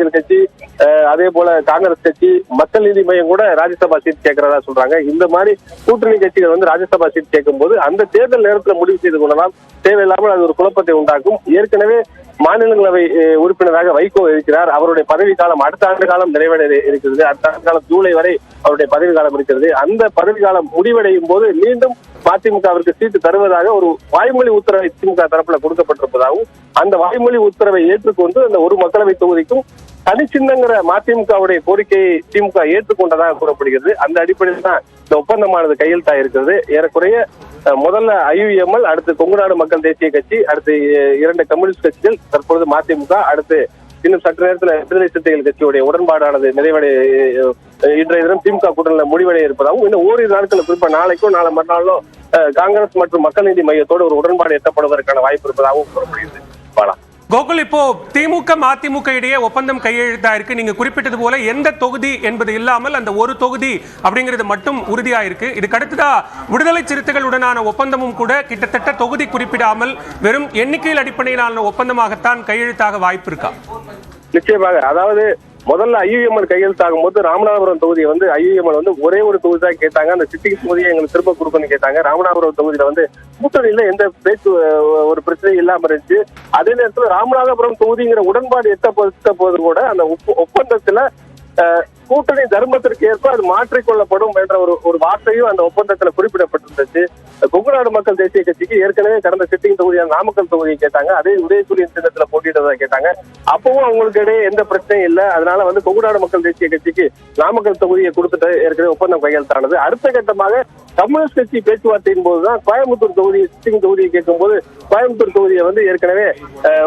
சிறுத்தைகள் கட்சி அதே போல காங்கிரஸ் கட்சி மக்கள் நீதி மையம் கூட ராஜ்யசபா சீட் கேட்கறதா சொல்றாங்க. இந்த மாதிரி கூட்டணி கட்சிகள் வந்து ராஜ்யசபா சீட் கேட்கும் போது அந்த தேர்தல் நேரத்தில் முடிவு செய்து கொள்ளலாம். தேவையில்லாமல் அது ஒரு குழப்பத்தை உண்டாக்கும். ஏற்கனவே மாநிலங்களவை உறுப்பினராக வைகோ இருக்கிறார். அவருடைய பதவி காலம் அடுத்த ஆண்டு காலம் நிறைவடை இருக்கிறது. அடுத்த ஆண்டு காலம் ஜூலை வரை அவருடைய பதவி காலம் இருக்கிறது. அந்த பதவி காலம் முடிவடையும் போது மீண்டும் மதிமுகவிற்கு சீட்டு தருவதாக ஒரு வாய்மொழி உத்தரவை திமுக தரப்புல கொடுக்கப்பட்டிருப்பதாகவும் அந்த வாய்மொழி உத்தரவை ஏற்றுக்கொண்டு அந்த ஒரு மக்களவை தொகுதிக்கும் தனிச்சின்னங்கிற மதிமுகவுடைய கோரிக்கையை திமுக ஏற்றுக்கொண்டதாக கூறப்படுகிறது. அந்த அடிப்படையில் தான் இந்த ஒப்பந்தமானது கையெழுத்தாயிருக்கிறது. ஏறக்குறைய முதல்ல ஐயுஎம்எல் அடுத்து கொங்குநாடு மக்கள் தேசிய கட்சி அடுத்து இரண்டு கம்யூனிஸ்ட் கட்சிகள் தற்பொழுது மதிமுக அடுத்து இன்னும் சற்று நேரத்தில் விடுதலை சிறுத்தைகள் கட்சியுடைய உடன்பாடானது நிறைவடை இன்றைய தினம் திமுக கூட்டணியில் முடிவடைய இருப்பதாகவும் இன்னும் ஓரிரு நாட்கள் குறிப்பாக நாளைக்கோ நாளை மறுநாளோ காங்கிரஸ் மற்றும் மக்கள் நீதி மையத்தோடு ஒரு உடன்பாடு எட்டப்படுவதற்கான வாய்ப்பு இருப்பதாகவும் கூறப்படுகிறது. கோகுல் இப்போ திமுக மதிமுக இடையே ஒப்பந்தம் கையெழுத்தா இருக்கு நீங்க குறிப்பிட்டது போல எந்த தொகுதி என்பது இல்லாமல் அந்த ஒரு தொகுதி அப்படிங்கிறது மட்டும் உறுதியா இருக்கு இதுக்கு அடுத்ததா விடுதலை சிறுத்தைகளுடனான ஒப்பந்தமும் கூட கிட்டத்தட்ட தொகுதி குறிப்பிடாமல் வெறும் எண்ணிக்கையில் அடிப்படையிலான ஒப்பந்தமாகத்தான் கையெழுத்தாக வாய்ப்பு இருக்கா? நிச்சயமாக. அதாவது முதல்ல ஐயுஎம்எல் கையெழுத்தாகும் போது ராமநாதபுரம் தொகுதியை வந்து ஐயுஎம்எல் வந்து ஒரே ஒரு தொகுதி தான் கேட்டாங்க. அந்த சிட்டிங் தொகுதியை எங்களுக்கு திரும்ப கொடுக்கணும்னு கேட்டாங்க. ராமநாதபுரம் தொகுதியில வந்து கூட்டணியில எந்த பேச்சு ஒரு பிரச்சனையும் இல்லாம இருந்துச்சு. அதே நேரத்துல ராமநாதபுரம் தொகுதிங்கிற உடன்பாடு எட்ட போது கூட அந்த ஒப்ப- ஒப்பந்தத்துல கூட்டணி தர்மத்திற்கு ஏற்ப அது மாற்றிக்கொள்ளப்படும் என்ற ஒரு ஒரு வார்த்தையும் அந்த ஒப்பந்தத்துல குறிப்பிடப்பட்டிருந்துச்சு. கொங்குநாடு மக்கள் தேசிய கட்சிக்கு ஏற்கனவே கடந்த சிட்டிங் தொகுதியான நாமக்கல் தொகுதியை கேட்டாங்க. அதே உதயசூரியன் சின்னத்துல போட்டியிட்டதா கேட்டாங்க. அப்பவும் அவங்களுக்கு இடையே எந்த பிரச்சனையும் இல்ல. அதனால வந்து கொங்குநாடு மக்கள் தேசிய கட்சிக்கு நாமக்கல் தொகுதியை கொடுத்துட்டு ஏற்கனவே ஒப்பந்தம் கையெழுத்தானது. அடுத்த கட்டமாக கம்யூனிஸ்ட் கட்சி பேச்சுவார்த்தையின் போதுதான் கோயம்புத்தூர் தொகுதி சிட்டிங் தொகுதியை கேட்கும்போது கோயம்புத்தூர் தொகுதியை வந்து ஏற்கனவே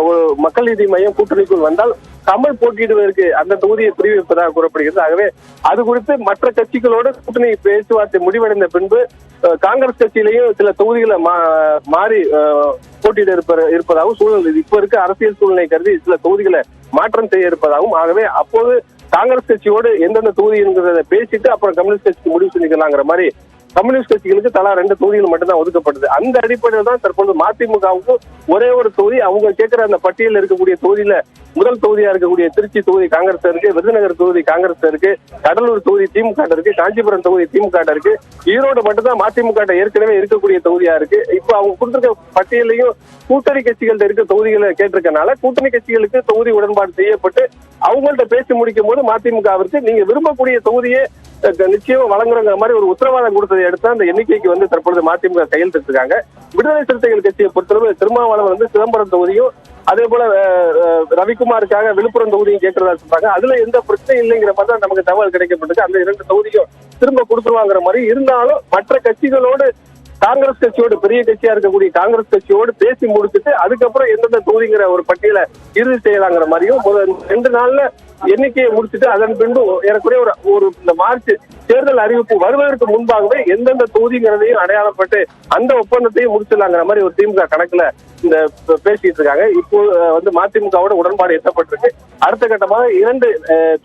ஒரு மக்கள் நீதி மையம் கூட்டணிக்குள் வந்தால் கமல் போட்டியிடுவதற்கு அந்த தொகுதியை பிரிவிப்பதாக கூறப்படுகிறது. ஆகவே அது குறித்து மற்ற கட்சிகளோடு கூட்டணி பேச்சுவார்த்தை முடிவடைந்த பின்பு காங்கிரஸ் கட்சியிலையும் சில தொகுதிகளை மா- மாறி போட்டியிட இருப்ப- இருப்பதாகவும் சூழ்நிலை. இப்ப இருக்க அரசியல் சூழ்நிலை கருதி சில தொகுதிகளை மாற்றம் செய்ய இருப்பதாகவும் ஆகவே அப்போது காங்கிரஸ் கட்சியோடு எந்தெந்த தொகுதி என்கிறத பேசிட்டு அப்புறம் கம்யூனிஸ்ட் கட்சிக்கு முடிவு செஞ்சுக்கலாங்கிற மாதிரி கம்யூனிஸ்ட் கட்சிகளுக்கு தலா ரெண்டு தொகுதிகள் மட்டும்தான் ஒதுக்கப்பட்டது அந்த அடிப்படையில் தான் தற்போது மதிமுகவுக்கு ஒரே ஒரு தொகுதி அவங்க கேட்கிற அந்த பட்டியலில் இருக்கக்கூடிய தொகுதியில முதல் தொகுதியா இருக்கக்கூடிய திருச்சி தொகுதி காங்கிரஸ் இருக்கு விருதுநகர் தொகுதி காங்கிரஸ் இருக்கு கடலூர் தொகுதி திமுக இருக்கு காஞ்சிபுரம் தொகுதி திமுக இருக்கு. ஈரோடு மட்டும்தான் மதிமுக ஏற்கனவே இருக்கக்கூடிய தொகுதியா இருக்கு. இப்போ அவங்க கொடுத்திருக்க பட்டியலையும் கூட்டணி கட்சிகள்ட்ட இருக்க தொகுதிகளை கேட்டிருக்கனால கூட்டணி கட்சிகளுக்கு தொகுதி உடன்பாடு செய்யப்பட்டு அவங்கள்ட்ட பேசி முடிக்கும் போது மதிமுகவிற்கு நீங்க விரும்பக்கூடிய தொகுதியை நிச்சயம் வழங்குறங்கிற மாதிரி ஒரு உத்தரவாதம் கொடுத்தது அடுத்து அந்த எண்ணிக்கைக்கு வந்து தற்பொழுது மதிமுக கையெழுத்திருக்காங்க விடுதலை சிறுத்தைகள் கட்சியை பொறுத்தளவு திருமாவளவன் வந்து சிதம்பரம் தொகுதியும் அதே போல ரவிக்குமாருக்காக விழுப்புரம் தொகுதியும் கேட்கறதா சொல்றாங்க. அதுல எந்த பிரச்சனையும் இல்லைங்கிற மாதிரி தான் நமக்கு தகவல் கிடைக்கப்பட்டிருக்கு. அந்த இரண்டு தொகுதியும் திரும்ப கொடுத்துருவாங்கிற மாதிரி இருந்தாலும் மற்ற கட்சிகளோடு காங்கிரஸ் கட்சியோடு பெரிய கட்சியா இருக்கக்கூடிய காங்கிரஸ் கட்சியோடு பேசி முடிச்சுட்டு அதுக்கப்புறம் எந்தெந்த தொகுதிங்கிற ஒரு பட்டியலை இறுதி செய்யலாங்கிற மாதிரியும் ரெண்டு நாள்ல எண்ணிக்கையை முடிச்சுட்டு அதன் பின்பு ஏறக்குறைய ஒரு ஒரு இந்த மார்ச் தேர்தல் அறிவிப்பு வருவதற்கு முன்பாகவே எந்தெந்த தொகுதிங்கிறதையும் அடையாளப்பட்டு அந்த ஒப்பந்தத்தையும் முடிச்சிடலாங்கிற மாதிரி ஒரு திமுக கணக்குல இந்த பேசிட்டு இருக்காங்க. இப்போ வந்து மதிமுகவோட உடன்பாடு எட்டப்பட்டிருக்கு. அடுத்த கட்டமாக இரண்டு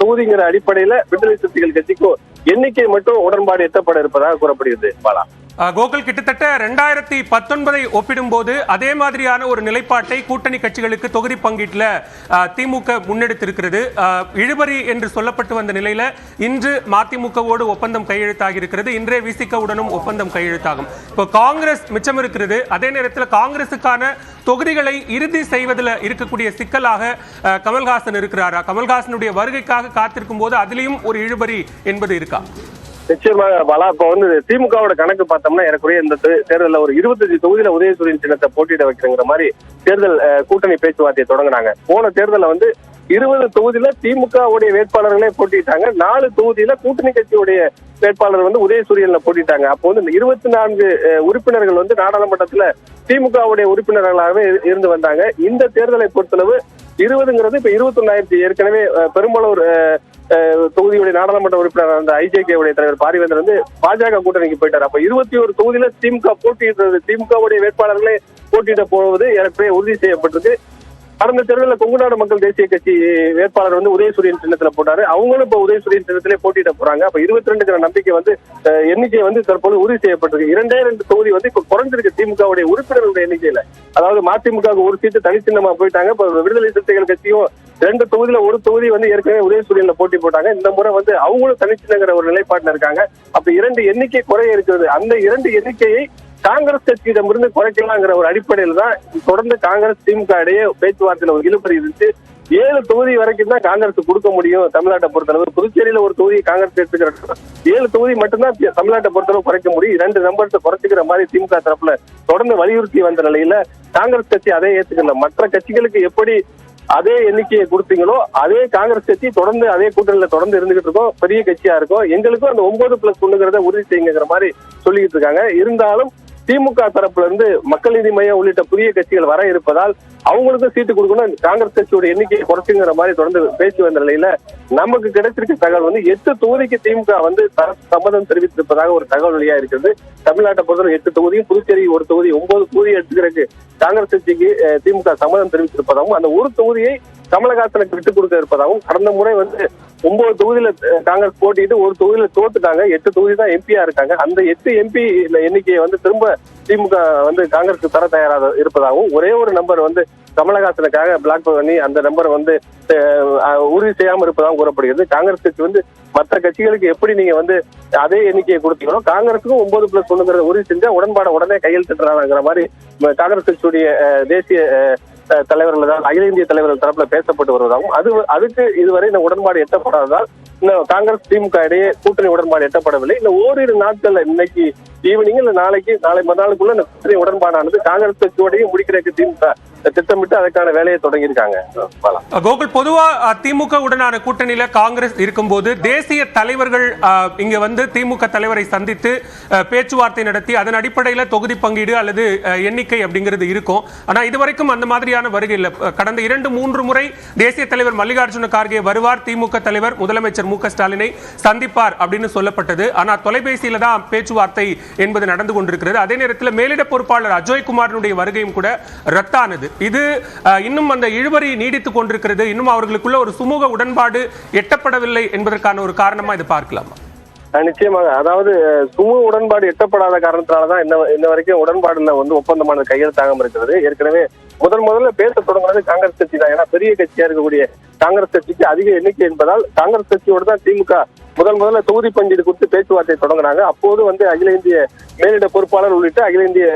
தொகுதிங்கிற அடிப்படையில விடுதலை சிறுத்தைகள் கட்சிக்கும் எண்ணிக்கை மட்டும் உடன்பாடு எட்டப்பட இருப்பதாக கூறப்படுகிறது பாலா. கோகுல் கிட்டத்தட்ட ரெண்டாயிரத்தி பத்தொன்பதை ஒப்பிடும்போது அதே மாதிரியான ஒரு நிலைப்பாட்டை கூட்டணி கட்சிகளுக்கு தொகுதி பங்கீட்டில் திமுக முன்னெடுத்திருக்கிறது. இழுபறி என்று சொல்லப்பட்டு வந்த நிலையில இன்று மதிமுகவோடு ஒப்பந்தம் கையெழுத்தாகி இருக்கிறது இன்றே விசிகவுடனும் ஒப்பந்தம் கையெழுத்தாகும். இப்போ காங்கிரஸ் மிச்சம் இருக்கிறது. அதே நேரத்தில் காங்கிரசுக்கான தொகுதிகளை இறுதி செய்வதில் இருக்கக்கூடிய சிக்கலாக கமல்ஹாசன் இருக்கிறாரா? கமல்ஹாசனுடைய வருகைக்காக காத்திருக்கும் போது அதிலையும் ஒரு இழுபறி என்பது இருக்கா? நிச்சயமாக பாலா இப்ப வந்து திமுகவோட கணக்கு பார்த்தோம்னா ஏறக்குறைய இந்த தேர்தலில் ஒரு இருபத்தஞ்சு தொகுதியில உதயசூரியன் சின்னத்தை போட்டியிட வைக்கிறங்கிற மாதிரி தேர்தல் கூட்டணி பேச்சுவார்த்தையை தொடங்கினாங்க. போன தேர்தலில் வந்து இருபது தொகுதியில திமுகவுடைய வேட்பாளர்களே போட்டிட்டாங்க. நாலு தொகுதியில கூட்டணி கட்சியுடைய வேட்பாளர் வந்து உதயசூரியன்ல போட்டிட்டாங்க. அப்போ வந்து இந்த இருபத்தி நான்கு உறுப்பினர்கள் வந்து நாடாளுமன்றத்துல திமுகவுடைய உறுப்பினர்களாகவே இரு- இருந்து வந்தாங்க. இந்த தேர்தலை பொறுத்தளவு இருபதுங்கிறது இப்ப இருபத்தொன்னாயிரத்தி ஏற்கனவே பெரும்பாலூர் தொகுதியுடைய நாடாளுமன்ற உறுப்பினர் அந்த ஐஜேகே உடைய தலைவர் பாரிவேந்தர் வந்து பாஜக கூட்டணிக்கு போயிட்டார். அப்ப இருபத்தி ஒரு தொகுதியில திமுக போட்டியிடுறது திமுகவுடைய வேட்பாளர்களே போட்டியிட போவது ஏற்கனவே உறுதி செய்யப்பட்டிருக்கு. கடந்த தேர்தலில் கொங்குநாடு மக்கள் தேசிய கட்சி வேட்பாளர் வந்து உதயசூரியன் சின்னத்துல போட்டாரு. அவங்களும் இப்ப உதயசூரியன் சின்னத்திலே போட்டியிட போறாங்க. அப்ப இருபத்தி ரெண்டுங்கிற நம்பிக்கை வந்து எண்ணிக்கை வந்து தற்போது உறுதி செய்யப்பட்டிருக்கு. இரண்டே ரெண்டு தொகுதி வந்து இப்ப குறைஞ்சிருக்கு திமுகவுடைய உறுப்பினர்களுடைய எண்ணிக்கையில. அதாவது மதிமுக ஒரு சீட்டு தனிச்சின்னமா போயிட்டாங்க. இப்ப விடுதலை சிறுத்தைகள் கட்சியும் ரெண்டு தொகுதியில ஒரு தொகுதி வந்து ஏற்கனவே உதயசூரியன்ல போட்டி போட்டாங்க. இந்த முறை வந்து அவங்களும் தனிச்சின்னங்கிற ஒரு நிலைப்பாட்டில் இருக்காங்க. அப்ப இரண்டு எண்ணிக்கை குறைய இருக்கிறது. அந்த இரண்டு எண்ணிக்கையை காங்கிரஸ் கட்சியிடமிருந்து குறைக்கலாங்கிற ஒரு அடிப்படையில் தான் தொடர்ந்து காங்கிரஸ் திமுக இடையே பேச்சுவார்த்தையில ஒரு இழுபறி இருந்துச்சு. ஏழு தொகுதி வரைக்கும் தான் காங்கிரஸ் கொடுக்க முடியும் தமிழ்நாட்டை பொறுத்தளவு. புதுச்சேரியில ஒரு தொகுதி காங்கிரஸ் எடுத்துக்கிற ஏழு தொகுதி மட்டும்தான் தமிழ்நாட்டை பொறுத்தளவு குறைக்க முடியும். இரண்டு நம்பர்ஸ் குறைச்சிக்கிற மாதிரி திமுக தரப்புல தொடர்ந்து வலியுறுத்தி வந்த நிலையில காங்கிரஸ் கட்சி அதை ஏத்துக்கல. மற்ற கட்சிகளுக்கு எப்படி அதே எண்ணிக்கையை கொடுத்தீங்களோ அதே காங்கிரஸ் கட்சி தொடர்ந்து அதே கூட்டணியில தொடர்ந்து இருந்துகிட்டு இருக்கோம். பெரிய கட்சியா இருக்கும். எங்களுக்கும் அந்த ஒன்பது பிளஸ் ஒண்ணுங்கிறத உறுதி செய்யுங்கிற மாதிரி சொல்லிட்டு இருக்காங்க. இருந்தாலும் திமுக தரப்புல இருந்து மக்கள் நீதி மையம் உள்ளிட்ட புதிய கட்சிகள் வர இருப்பதால் அவங்களுக்கும் சீட்டு கொடுக்கணும். காங்கிரஸ் கட்சியோட எண்ணிக்கையை குறைச்சுங்கிற மாதிரி தொடர்ந்து பேசி வந்த நிலையில நமக்கு கிடைச்சிருக்க தகவல் வந்து எட்டு தொகுதிக்கு திமுக வந்து சம்மதம் தெரிவித்திருப்பதாக ஒரு தகவல் வழியா இருக்கிறது. தமிழ்நாட்டை பொறுத்தவரை எட்டு தொகுதியும் புதுச்சேரி ஒரு தொகுதி ஒன்பது தொகுதி எடுத்துக்கிறதுக்கு காங்கிரஸ் கட்சிக்கு திமுக சம்மதம் தெரிவித்திருப்பதாகவும் அந்த ஒரு தொகுதியை கமலஹாசனுக்கு விட்டுக் கொடுக்க இருப்பதாகவும் கடந்த முறை வந்து ஒன்பது தொகுதியில காங்கிரஸ் போட்டிட்டு ஒரு தொகுதியில தோத்துட்டாங்க. எட்டு தொகுதி தான் எம்பியா இருக்காங்க. அந்த எட்டு எம்பி எண்ணிக்கையை வந்து திரும்ப திமுக வந்து காங்கிரஸ் தர தயாராக இருப்பதாகவும் ஒரே ஒரு நம்பர் வந்து கமலஹாசனுக்காக பிளாக் பண்ணி அந்த நம்பர் வந்து உறுதி செய்யாமல் இருப்பதாகவும் கூறப்படுகிறது. காங்கிரஸ் கட்சி வந்து மற்ற கட்சிகளுக்கு எப்படி நீங்க வந்து அதே எண்ணிக்கையை கொடுத்தீங்களோ காங்கிரஸுக்கும் ஒன்பது பிளஸ் ஒண்ணுங்கிறத உறுதி செஞ்சா உடன்பாட உடனே கையெழுத்திட்டுறாங்கிற மாதிரி காங்கிரஸ் கட்சியுடைய தேசிய அஹ், தலைவர்கள் அகில இந்திய தலைவர்கள் தரப்புல பேசப்பட்டு வருவதாகவும் அது அதுக்கு இதுவரை இந்த உடன்பாடு எட்டப்படாததால் இன்னும் காங்கிரஸ் திமுக இடையே கூட்டணி உடன்பாடு எட்டப்படவில்லை. இந்த ஓரிரு நாட்கள்ல இன்னைக்கு ஈவினிங் இல்ல நாளைக்கு நாளை மறுநாளுக்குள்ள இந்த கூட்டணி உடன்பாடானது காங்கிரஸ் கட்சியோடையும் முடிக்கிறதுக்கு திமுக திட்டமிட்டு அதற்கான வேலையை தொடங்கியிருக்காங்க. கோகுல் பொதுவா திமுக உடனான கூட்டணியில காங்கிரஸ் இருக்கும்போது தேசிய தலைவர்கள் இங்க வந்து திமுக தலைவரை சந்தித்து பேச்சுவார்த்தை நடத்தி அதன் அடிப்படையில தொகுதி பங்கீடு அல்லது எண்ணிக்கை அப்படிங்கிறது இருக்கும். ஆனா இதுவரைக்கும் அந்த மாதிரியான வருகை இல்லை. கடந்த இரண்டு மூன்று முறை தேசிய தலைவர் மல்லிகார்ஜுன கார்கே வருவார் திமுக தலைவர் முதலமைச்சர் மு ஸ்டாலினை சந்திப்பார் அப்படின்னு சொல்லப்பட்டது. ஆனா தொலைபேசியில தான் பேச்சுவார்த்தை என்பது நடந்து கொண்டிருக்கிறது. அதே நேரத்தில் மேலிட பொறுப்பாளர் அஜய்குமாரனுடைய வருகையும் கூட ரத்தானது. இது இன்னும் அந்த இழுபறி நீடித்துக் கொண்டிருக்கிறது. இன்னும் அவர்களுக்குள்ள ஒரு சுமூக உடன்பாடு எட்டப்படவில்லை என்பதற்கான ஒரு காரணமா இது பார்க்கலாமா? நிச்சயமாக. அதாவது அஹ், சுமூக உடன்பாடு எட்டப்படாத காரணத்தினாலதான் இன்ன இன்ன வரைக்கும் உடன்பாடுல வந்து ஒப்பந்தமானது கையெழுத்தாகாம இருக்கிறது. ஏற்கனவே முதன் முதல்ல பேச தொடங்குறது காங்கிரஸ் கட்சி தான். ஏன்னா பெரிய கட்சியா இருக்கக்கூடிய காங்கிரஸ் கட்சிக்கு அதிக எண்ணிக்கை என்பதால் காங்கிரஸ் கட்சியோட தான் திமுக முதல் முதல்ல தொகுதி பங்கீடு குறித்து பேச்சுவார்த்தை தொடங்கினாங்க. அப்போது வந்து அகில இந்திய மேலிட பொறுப்பாளர் உள்ளிட்ட அகில இந்திய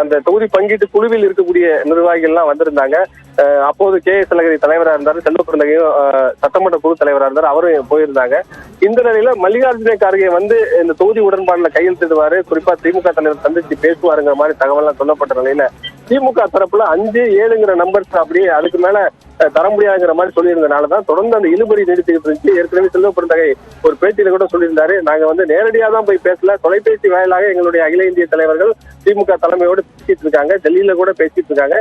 அந்த தொகுதி பங்கீட்டு குழுவில் இருக்கக்கூடிய நிர்வாகிகள் எல்லாம் வந்திருந்தாங்க அப்போது கே எஸ் அழகிரி தலைவராக இருந்தார் செல்வப்பிரந்தகையும் சட்டமன்ற குழு தலைவராக இருந்தார் அவரும் போயிருந்தாங்க. இந்த நிலையில மல்லிகார்ஜுன கார்கே வந்து இந்த தொகுதி உடன்பாடுல கையெழுத்திடுவாரு. குறிப்பா திமுக தலைவர் சந்திச்சு பேசுவாருங்கிற மாதிரி தகவல்லாம் சொல்லப்பட்ட நிலையில திமுக தரப்புல அஞ்சு ஏழுங்கிற நம்பர்ஸ் அப்படியே அதுக்கு மேல தர முடியாதுங்கிற மாதிரி சொல்லியிருந்தனால தான் தொடர்ந்து அந்த இழுபறி நீடித்துக்கிட்டு இருந்துச்சு. ஏற்கனவே செல்வப்பிரந்தகை ஒரு பேட்டியில கூட சொல்லியிருந்தாரு. நாங்க வந்து நேரடியா தான் போய் பேசல. தொலைபேசி வாயிலாக எங்களுடைய அகில இந்திய தலைவர்கள் திமுக தலைமையோடு பேசிட்டு இருக்காங்க. டெல்லியில கூட பேசிட்டு இருக்காங்க.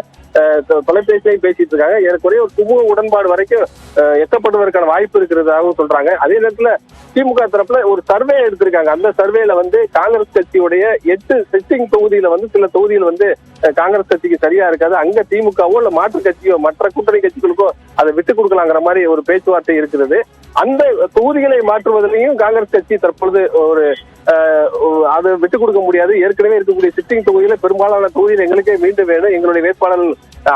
தொலைபேசியிலையும் பேசிட்டு இருக்காங்க. ஏறக்குறைய ஒரு சுமூக உடன்பாடு வரைக்கும் அஹ், எட்டப்படுவதற்கான வாய்ப்பு இருக்கிறதாகவும் சொல்றாங்க. அதே நேரத்துல திமுக தரப்புல ஒரு சர்வே எடுத்திருக்காங்க. அந்த சர்வேல வந்து காங்கிரஸ் கட்சியுடைய எட்டு செட்டிங் தொகுதியில வந்து சில தொகுதியில் வந்து காங்கிரஸ் கட்சிக்கு சரியா இருக்காது. அங்க திமுகவோ இல்ல மாற்று கட்சியோ மற்ற கூட்டணி கட்சிகளுக்கோ அதை விட்டு கொடுக்கலாங்கிற மாதிரி ஒரு பேச்சுவார்த்தை இருக்கிறது. அந்த தொகுதிகளை மாற்றுவதிலையும் காங்கிரஸ் கட்சி தற்பொழுது ஒரு அதை விட்டு கொடுக்க முடியாது. ஏற்கனவே இருக்கக்கூடிய சிட்டிங் தொகுதியில பெரும்பாலான தொகுதியில் எங்களுக்கே மீண்டும் வேணும். எங்களுடைய வேட்பாளர்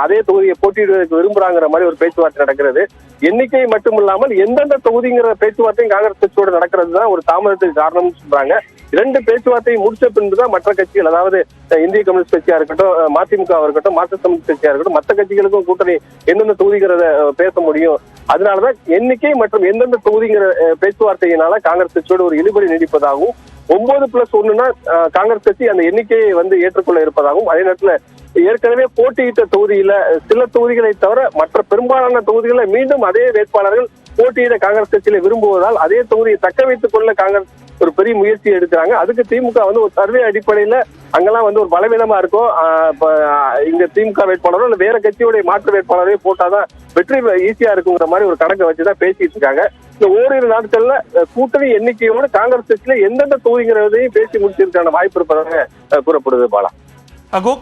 அதே தொகுதியை போட்டியிடுவதற்கு விரும்புறாங்கிற மாதிரி ஒரு பேச்சுவார்த்தை நடக்கிறது. எண்ணிக்கை மட்டுமில்லாமல் எந்தெந்த தொகுதிங்கிற பேச்சுவார்த்தையும் காங்கிரஸ் கட்சியோட நடக்கிறது தான் ஒரு தாமதத்துக்கு காரணம்னு சொல்றாங்க. இரண்டு பேச்சுவார்த்தையை முடிச்ச பின்பு தான் மற்ற கட்சிகள் அதாவது இந்திய கம்யூனிஸ்ட் கட்சியா இருக்கட்டும் மதிமுக இருக்கட்டும் மார்க்சிஸ்ட் கம்யூனிஸ்ட் கட்சியா இருக்கட்டும் மற்ற கட்சிகளுக்கும் கூட்டணி எந்தெந்த தொகுதிகிறத பேச முடியும். அதனாலதான் எண்ணிக்கை மற்றும் எந்தெந்த தொகுதிங்கிற பேச்சுவார்த்தையினால காங்கிரஸ் கட்சியோட ஒரு இழுபறி நீடிப்பதாகவும் ஒன்பது பிளஸ் ஒண்ணுனா காங்கிரஸ் கட்சி அந்த எண்ணிக்கையை வந்து ஏற்றுக்கொள்ள இருப்பதாகவும் அதே நேரத்துல ஏற்கனவே போட்டியிட்ட தொகுதியில சில தொகுதிகளை தவிர மற்ற பெரும்பாலான தொகுதிகளில் மீண்டும் அதே வேட்பாளர்கள் போட்டியிட காங்கிரஸ் கட்சியில விரும்புவதால் அதே தொகுதியை தக்க வைத்துக் கொள்ள காங்கிரஸ் ஒரு பெரிய முயற்சி எடுக்கிறாங்க. அதுக்கு திமுக வந்து ஒரு சர்வே அடிப்படையில அங்கெல்லாம் வந்து ஒரு பலவீனமா இருக்கும். இங்க திமுக வேட்பாளரோ இல்ல வேற கட்சியுடைய மாற்று வேட்பாளரே போட்டாதான் வெற்றி ஈஸியா இருக்குங்கிற மாதிரி ஒரு கணக்கை வச்சுதான் பேசிட்டு இருக்காங்க. இந்த ஓரிரு நாட்கள்ல கூட்டணி எண்ணிக்கையோட காங்கிரஸ் கட்சியில எந்தெந்த தொகுதிங்கிறதையும் பேசி முடிச்சிருக்கான வாய்ப்பு இருப்பதாக கூறப்படுது பாலா. அகோ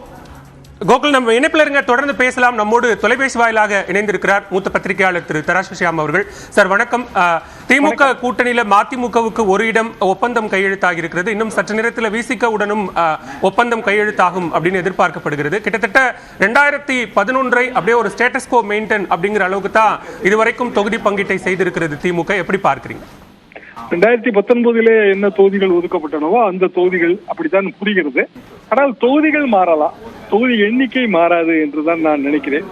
கோகுல் நம்ம இணைப்பில் இருங்க. தொடர்ந்து பேசலாம். நம்மோடு தொலைபேசி வாயிலாக இணைந்திருக்கிறார் மூத்த பத்திரிகையாளர் திரு தராசியாம் அவர்கள். சார் வணக்கம். திமுக கூட்டணியில மதிமுகவுக்கு ஒரு இடம் ஒப்பந்தம் கையெழுத்தாகி இருக்கிறது இன்னும் சற்று நேரத்தில் விசிக உடனும் ஒப்பந்தம் கையெழுத்தாகும் அப்படின்னு எதிர்பார்க்கப்படுகிறது. கிட்டத்தட்ட ரெண்டாயிரத்தி பதினொன்றை அப்படியே ஒரு ஸ்டேட்டஸ் கோ மெயின்டைன் அப்படிங்கிற அளவுக்கு தான் இதுவரைக்கும் தொகுதி பங்கீட்டை செய்திருக்கிறது திமுக. எப்படி பார்க்கிறீங்க? ரெண்டாயிரத்தி பத்தொன்பதிலே என்ன தொகுதிகள் ஒதுக்கப்பட்டனவோ அந்த தொகுதிகள் அப்படித்தான் புரிகிறது. ஆனால் தொகுதிகள் மாறலாம். தொகுதி எண்ணிக்கை மாறாது என்றுதான் நான் நினைக்கிறேன்.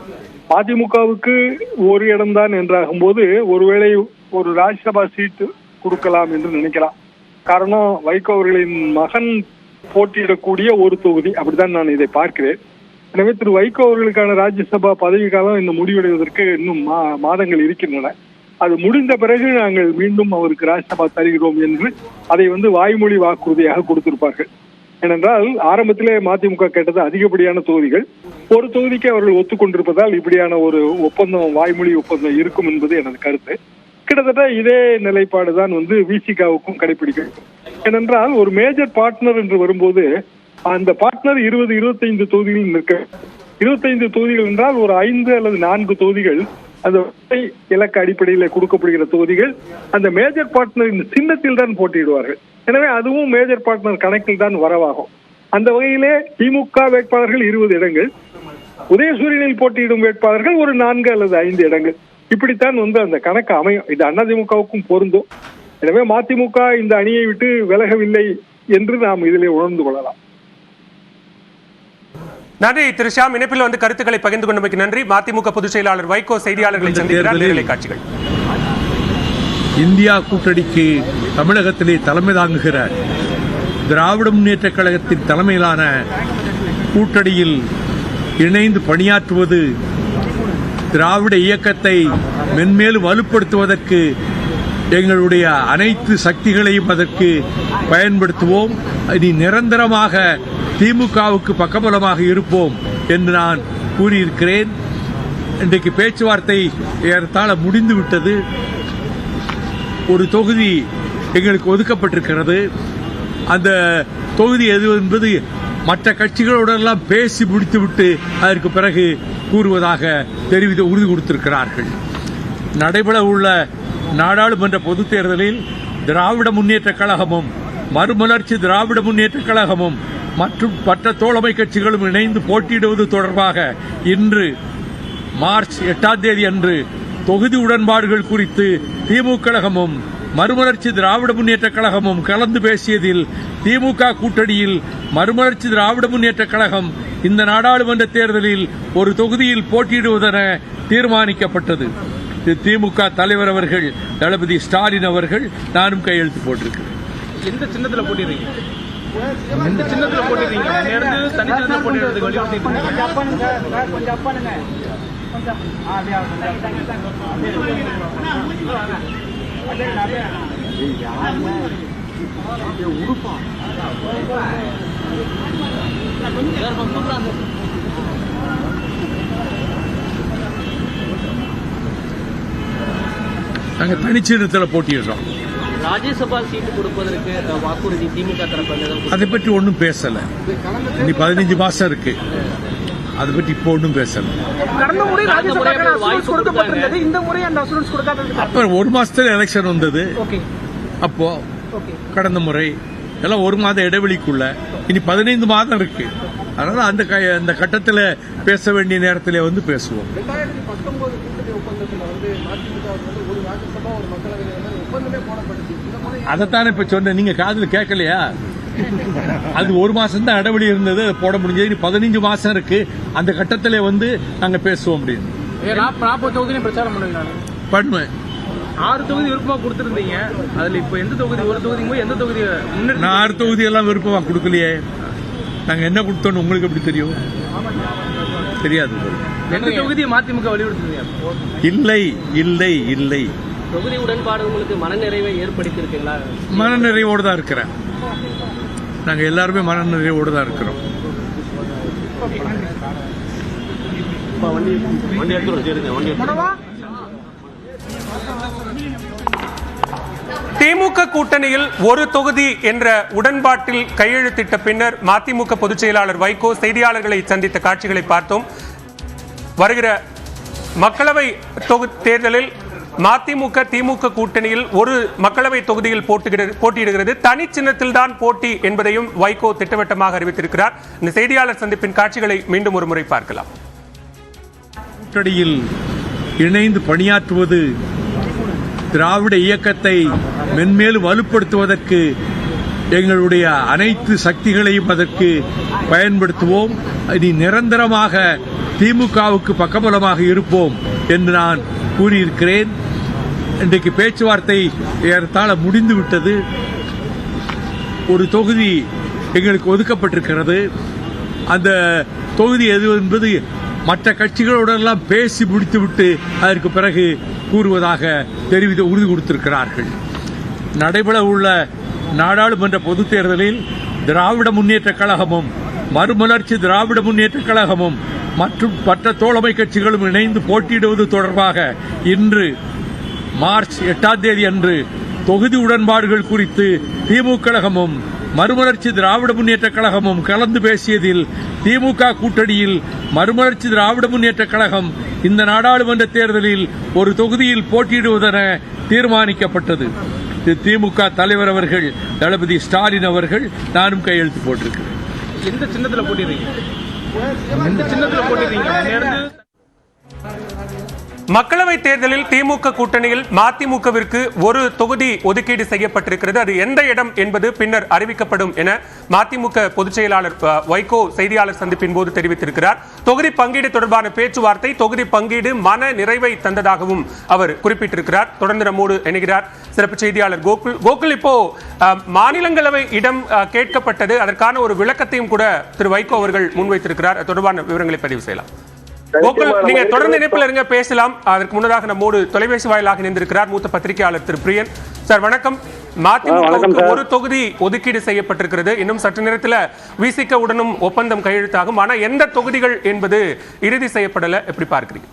அதிமுகவுக்கு ஒரு இடம்தான் என்றாகும் போது ஒருவேளை ஒரு ராஜ்யசபா சீட்டு கொடுக்கலாம் என்று நினைக்கலாம். காரணம் வைகோ அவர்களின் மகன் போட்டியிடக்கூடிய ஒரு தொகுதி. அப்படித்தான் நான் இதை பார்க்கிறேன். எனவே திரு வைகோ அவர்களுக்கான ராஜ்யசபா பதவி காலம் இந்த முடிவடைவதற்கு இன்னும் மா- மாதங்கள் இருக்கின்றன. அது முடிந்த பிறகு நாங்கள் மீண்டும் அவருக்கு ராஜ்யசபா தருகிறோம் என்று அதை வந்து வாய்மொழி வாக்குறுதியாக கொடுத்திருப்பார்கள். ஏனென்றால் ஆரம்பத்திலே மதிமுக கேட்டது அதிகப்படியான தொகுதிகள். ஒரு தொகுதிக்கு அவர்கள் ஒத்துக்கொண்டிருப்பதால் இப்படியான ஒரு ஒப்பந்தம் வாய்மொழி ஒப்பந்தம் இருக்கும் என்பது எனது கருத்து. கிட்டத்தட்ட இதே நிலைப்பாடு தான் வந்து விசிகாவுக்கும் கடைபிடிக்கும் ஏனென்றால் ஒரு மேஜர் பார்ட்னர் என்று வரும்போது அந்த பார்ட்னர் இருபது இருபத்தைந்து தொகுதிகளில் நிற்க இருபத்தைந்து தொகுதிகள் என்றால் ஒரு ஐந்து அல்லது நான்கு தொகுதிகள் அந்த இலக்கு அடிப்படையில் கொடுக்கப்படுகிற தொகுதிகள் அந்த மேஜர் பார்ட்னரின் சின்னத்தில் தான் போட்டியிடுவார்கள். எனவே அதுவும் மேஜர் பார்ட்னர் கணக்கில் தான் வரவாகும். அந்த வகையிலே திமுக வேட்பாளர்கள் இருபது இடங்கள் உதயசூரியனில் போட்டியிடும் வேட்பாளர்கள் ஒரு நான்கு அல்லது ஐந்து இடங்கள். இப்படித்தான் வந்து அந்த கணக்கு அமையும். இது அதிமுகவுக்கும் பொருந்தும். எனவே மதிமுக இந்த அணியை விட்டு விலகவில்லை என்று நாம் இதிலே உணர்ந்து கொள்ளலாம். நன்றி. திரு ஷியாம் இணைப்பில் வந்து கருத்துக்களை பகிர்ந்து கொண்டமைக்கு நன்றி. மதிமுக பொதுச் செயலாளர் வைகோ செய்தியாளர்களை சந்திக்கிறார். காட்சிகள். இந்தியா கூட்டணிக்கு தமிழகத்திலே தலைமை தாங்குகிற திராவிட முன்னேற்றக் கழகத்தின் தலைமையிலான கூட்டணியில் இணைந்து பணியாற்றுவது திராவிட இயக்கத்தை மென்மேலும் வலுப்படுத்துவதற்கு எங்களுடைய அனைத்து சக்திகளையும் அதற்கு பயன்படுத்துவோம். இனி நிரந்தரமாக திமுகவுக்கு பக்கபலமாக இருப்போம் என்று நான் கூறியிருக்கிறேன். இன்றைக்கு பேச்சுவார்த்தை ஏறத்தாழ முடிந்து விட்டது ஒரு தொகுதி எங்களுக்கு ஒதுக்கப்பட்டிருக்கிறது. அந்த தொகுதி எது என்பது மற்ற கட்சிகளுடனெல்லாம் பேசி முடித்துவிட்டு அதற்கு பிறகு கூறுவதாக தெரிவித்து உறுதி கொடுத்திருக்கிறார்கள். நடைபெற உள்ள நாடாளுமன்ற பொதுத் தேர்தலில் திராவிட முன்னேற்ற கழகமும் மறுமலர்ச்சி திராவிட முன்னேற்றக் கழகமும் மற்றும் மற்ற தோழமை கட்சிகளும் இணைந்து போட்டியிடுவது தொடர்பாக இன்று மார்ச் எட்டாம் தேதி அன்று தொகுதி உடன்பாடுகள் குறித்து திமுக கழகமும் மறுமலர்ச்சி திராவிட முன்னேற்ற கழகமும் கலந்து பேசியதில் திமுக கூட்டணியில் மறுமலர்ச்சி திராவிட முன்னேற்ற கழகம் இந்த நாடாளுமன்ற தேர்தலில் ஒரு தொகுதியில் போட்டியிடுவதென தீர்மானிக்கப்பட்டது. திமுக தலைவர் அவர்கள் தளபதி ஸ்டாலின் அவர்கள் நானும் கையெழுத்து போட்டிருக்கிறேன் எந்த சின்னத்துல போட்டிடுறீங்க எந்த சின்னத்துல போட்டிடுறீங்க நேர்ந்து தனி சின்னத்துல நாங்கள் தனிச்சின்னத்தில் போட்டியிடுறோம். ராஜ்யசபா சீட்டு கொடுப்பதற்கு அஹ், வாக்குறுதி திமுக தரப்பு ஏதாவது அதை பற்றி ஒன்றும் பேசல. இனி பதினஞ்சு மாசம் இருக்கு. அதை பற்றி இப்போ ஒன்றும் பேசல. அப்புறம். ஒரு மாசத்துல எலெக்ஷன் வந்தது. ஓகே. அப்போ ஓகே. கடந்த முறை. எல்லாம் ஒரு மாத இடைவெளிக்குள்ள. இனி பதினைந்து மாதம் இருக்கு. அதனால அந்த க- அந்த கட்டத்தில் பேச வேண்டிய நேரத்தில் வந்து பேசுவோம். அதைத்தானே இப்ப சொன்னேன். நீங்க காதுல கேட்கலையா? அது ஒரு மாசம் தான் இடைவெளி இருந்தது. போட முடிஞ்சது. பதினஞ்சு மாசம் இருக்கு. அந்த கட்டத்திலே வந்து நாங்க பேசுவோம் அப்படின்னு. பிரச்சாரம் பண்ணுவேன். ஆறு தொகுதி விருப்பமா கொடுத்துருந்தீங்க. அதுல இப்ப எந்த தொகுதி? ஒரு தொகுதி போய் எந்த தொகுதி நான் ஆறு தொகுதி எல்லாம் விருப்பமா கொடுக்கலையே. நாங்க என்ன கொடுத்தோன்னு உங்களுக்கு எப்படி தெரியும்? தெரியாது. எந்த தொகுதியை மதிமுக வலியுறுத்துறீங்க இல்லை இல்லை இல்லை. தொகுதி உடன்பாடு உங்களுக்கு மனநிறைவை ஏற்படுத்தியிருக்கீங்களா? மனநிறைவோடு தான் இருக்கிறேன். நாங்க எல்லாருமே மனநிறைவோடு தான் இருக்கிறோம். திமுக திமுக கூட்டணியில் ஒரு தொகுதி என்ற உடன்பாட்டில் கையெழுத்திட்ட பின்னர் மதிமுக பொதுச் செயலாளர் வைகோ செய்தியாளர்களை சந்தித்த காட்சிகளை பார்த்தோம். வருகிற மக்களவை தொகு தேர்தலில் மதிமுக திமுக கூட்டணியில் ஒரு மக்களவை தொகுதியில் போட்டுகிறது- போட்டியிடுகிறது. தனி சின்னத்தில் தான் போட்டி என்பதையும் வைகோ திட்டவட்டமாக அறிவித்திருக்கிறார். இந்த செய்தியாளர் சந்திப்பின் காட்சிகளை மீண்டும் ஒரு முறை பார்க்கலாம். கூட்டணியில் இணைந்து பணியாற்றுவது திராவிட இயக்கத்தை மென்மேலும் வலுப்படுத்துவதற்கு எங்களுடைய அனைத்து சக்திகளையும் அதற்கு பயன்படுத்துவோம். இனி நிரந்தரமாக திமுகவுக்கு பக்கபலமாக இருப்போம் என்று நான் கூறியிருக்கிறேன். இன்றைக்கு பேச்சுவார்த்தை ஏறத்தாழ முடிந்து விட்டது ஒரு தொகுதி எங்களுக்கு ஒதுக்கப்பட்டிருக்கிறது. அந்த தொகுதி எது என்பது மற்ற கட்சிகளுடனெல்லாம் பேசி முடித்துவிட்டு அதற்கு பிறகு கூறுவதாக தெரிவித்து உறுதி கொடுத்திருக்கிறார்கள். நடைபெற உள்ள நாடாளுமன்ற பொதுத் தேர்தலில் திராவிட முன்னேற்ற கழகமும் மறுமலர்ச்சி திராவிட முன்னேற்ற கழகமும் மற்றும் மற்ற தோழமை கட்சிகளும் இணைந்து போட்டியிடுவது தொடர்பாக இன்று மார்ச் எட்டாம் தேதி அன்று தொகுதி உடன்பாடுகள் குறித்து திமுக கழகமும் மறுமலர்ச்சி திராவிட முன்னேற்ற கழகமும் கலந்து பேசியதில் திமுக கூட்டணியில் மறுமலர்ச்சி திராவிட முன்னேற்ற கழகம் இந்த நாடாளுமன்ற தேர்தலில் ஒரு தொகுதியில் போட்டியிடுவதென தீர்மானிக்கப்பட்டது. திமுக தலைவர் அவர்கள் தளபதி ஸ்டாலின் அவர்கள் நானும் கையெழுத்து போட்டிருக்கிறேன். எந்த சின்னத்தில் போட்டிடுறீங்க? போட்டிடுறீங்க? மக்களவை தேர்தலில் திமுக கூட்டணியில் மதிமுகவிற்கு ஒரு தொகுதி ஒதுக்கீடு செய்யப்பட்டிருக்கிறது. அது எந்த இடம் என்பது பின்னர் அறிவிக்கப்படும் என மதிமுக பொதுச் செயலாளர் வைகோ செய்தியாளர் சந்திப்பின் போது தெரிவித்திருக்கிறார். தொகுதி பங்கீடு தொடர்பான பேச்சுவார்த்தை தொகுதி பங்கீடு மன நிறைவை தந்ததாகவும் அவர் குறிப்பிட்டிருக்கிறார். தொடர்ந்து நம்மோடு இணைகிறார் சிறப்பு செய்தியாளர் கோகுல். கோகுல் இப்போ மாநிலங்களவை இடம் கேட்கப்பட்டது. அதற்கான ஒரு விளக்கத்தையும் கூட திரு வைகோ அவர்கள் முன்வைத்திருக்கிறார். தொடர்பான விவரங்களை பதிவு செய்யலாம். நீங்க தொடர்ந்து இணைப்பில் இருங்க பேசலாம். அதற்கு முன்னதாக நம்மோடு தொலைபேசி வாயிலாக இணைந்திருக்கிறார் மூத்த பத்திரிகையாளர் திரு பிரியன். சார் வணக்கம். மதிமுகவுக்கு ஒரு தொகுதி ஒதுக்கீடு செய்யப்பட்டிருக்கிறது. இன்னும் சற்று நேரத்தில் விசிக உடனும் ஒப்பந்தம் கையெழுத்தாகும். ஆனா எந்த தொகுதிகள் என்பது இறுதி செய்யப்படல? எப்படி பார்க்கிறீங்க?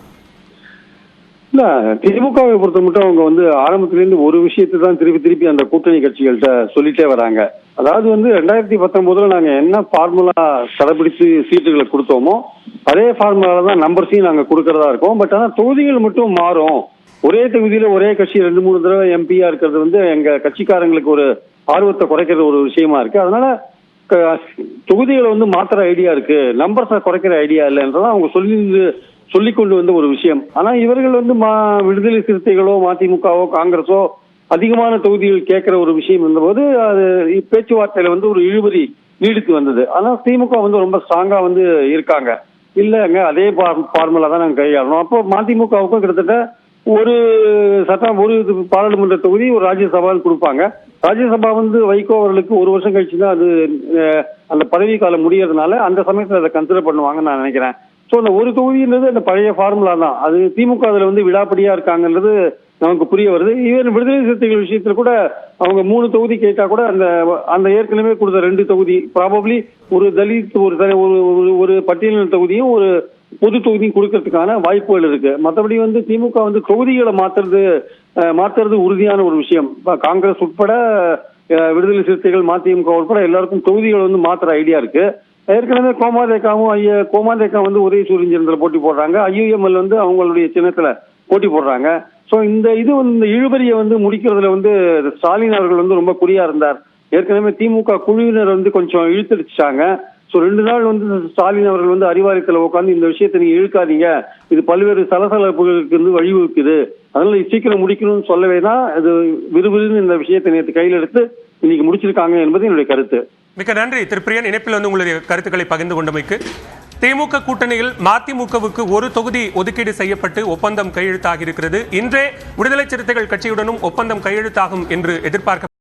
இல்ல திமுகவை பொறுத்த மட்டும் அவங்க வந்து ஆரம்பத்துல இருந்து ஒரு விஷயத்தை தான் திருப்பி திருப்பி அந்த கூட்டணி கட்சிகள்கிட்ட சொல்லிட்டே வராங்க. அதாவது வந்து ரெண்டாயிரத்தி பத்தொன்பதுல நாங்க என்ன ஃபார்முலா கடைபிடித்து சீட்டுகளை கொடுத்தோமோ அதே ஃபார்முலால தான் நம்பர்ஸையும் நாங்க கொடுக்கறதா இருக்கோம். பட் ஆனா தொகுதிகள் மட்டும் மாறும். ஒரே தொகுதியில ஒரே கட்சி ரெண்டு மூணு தடவை எம்பியா இருக்கிறது வந்து எங்க கட்சிக்காரங்களுக்கு ஒரு ஆர்வத்தை குறைக்கிற ஒரு விஷயமா இருக்கு. அதனால க- தொகுதிகளை வந்து மாத்திர ஐடியா இருக்கு. நம்பர்ஸை குறைக்கிற ஐடியா இல்லைன்றதான் அவங்க சொல்லி சொல்லிக்கொண்டு வந்த ஒரு விஷயம். ஆனா இவர்கள் வந்து மா விடுதலை சிறுத்தைகளோ மதிமுகவோ காங்கிரஸோ அதிகமான தொகுதிகள் கேட்கிற ஒரு விஷயம் இருந்தபோது அது பேச்சுவார்த்தையில வந்து ஒரு இழுபறி நீடித்து வந்தது. ஆனால் திமுக வந்து ரொம்ப ஸ்ட்ராங்கா வந்து இருக்காங்க. இல்லைங்க அதே ஃபார்முலா தான் நாங்கள் கையாளணும். அப்போ மதிமுகவுக்கும் கிட்டத்தட்ட ஒரு சட்டம் ஒரு இது பாராளுமன்ற தொகுதி ஒரு ராஜ்யசபான்னு கொடுப்பாங்க. ராஜ்யசபா வந்து வைகோ அவர்களுக்கு ஒரு வருஷம் கழிச்சு தான் அது அந்த பதவி காலம் முடியறதுனால அந்த சமயத்தில் அதை கன்சிடர் பண்ணுவாங்கன்னு நான் நினைக்கிறேன். ஸோ அந்த ஒரு தொகுதின்றது அந்த பழைய ஃபார்முலா தான். அது திமுக அதில் வந்து விடாப்படியா இருக்காங்கன்றது நமக்கு புரிய வருது. ஈவன் விடுதலை சிறுத்தைகள் விஷயத்துல கூட அவங்க மூணு தொகுதி கேட்டா கூட அந்த அந்த ஏற்கனவே கொடுத்த ரெண்டு தொகுதி ப்ராபப்ளி ஒரு தலித் ஒரு ஒரு ஒரு- ஒரு பட்டியலின தொகுதியும் ஒரு பொது தொகுதியும் கொடுக்கறதுக்கான வாய்ப்புகள் இருக்கு. மற்றபடி வந்து திமுக வந்து தொகுதிகளை மாத்துறது மாத்துறது உறுதியான ஒரு விஷயம். காங்கிரஸ் உட்பட விடுதலை சிறுத்தைகள் மதிமுக உட்பட எல்லாருக்கும் தொகுதிகளை வந்து மாத்துற ஐடியா இருக்கு. ஏற்கனவே கோமாதேக்காவும் ஐயா கோமாதேக்கா வந்து உதயசூரியன் சின்னத்துல போட்டி போடுறாங்க. ஐயுஎம்எல் வந்து அவங்களுடைய சின்னத்துல போட்டி போடுறாங்க. சோ இந்த இது வந்து இந்த இழுபறியை வந்து முடிக்கிறதுல வந்து ஸ்டாலின் அவர்கள் வந்து ரொம்ப குறியா இருந்தார். ஏற்கனவே திமுக குழுவினர் வந்து கொஞ்சம் இழுத்தடிச்சாங்க சோ ரெண்டு நாள் வந்து ஸ்டாலின் அவர்கள் வந்து அறிவாலயத்துல உட்காந்து இந்த விஷயத்தை நீங்க இழுக்காதீங்க. இது பல்வேறு சலசலப்புகளுக்கு வந்து வழிவகுக்குது. அதனால சீக்கிரம் முடிக்கணும்னு சொல்லவே தான் இது விறுவிறுன்னு இந்த விஷயத்தை நேற்று கையில் எடுத்து இன்னைக்கு முடிச்சிருக்காங்க என்பது என்னுடைய கருத்து. மிக்க நன்றி. திரு பிரியன் இணைப்பில் வந்து உங்களுடைய கருத்துக்களை பகிர்ந்து கொண்டமைக்கு. திமுக கூட்டணியில் மதிமுகவுக்கு ஒரு தொகுதி ஒதுக்கீடு செய்யப்பட்டு ஒப்பந்தம் கையெழுத்தாகியிருக்கிறது. இன்றே விடுதலை சிறுத்தைகள் கட்சியுடனும் ஒப்பந்தம் கையெழுத்தாகும் என்று எதிர்பார்க்க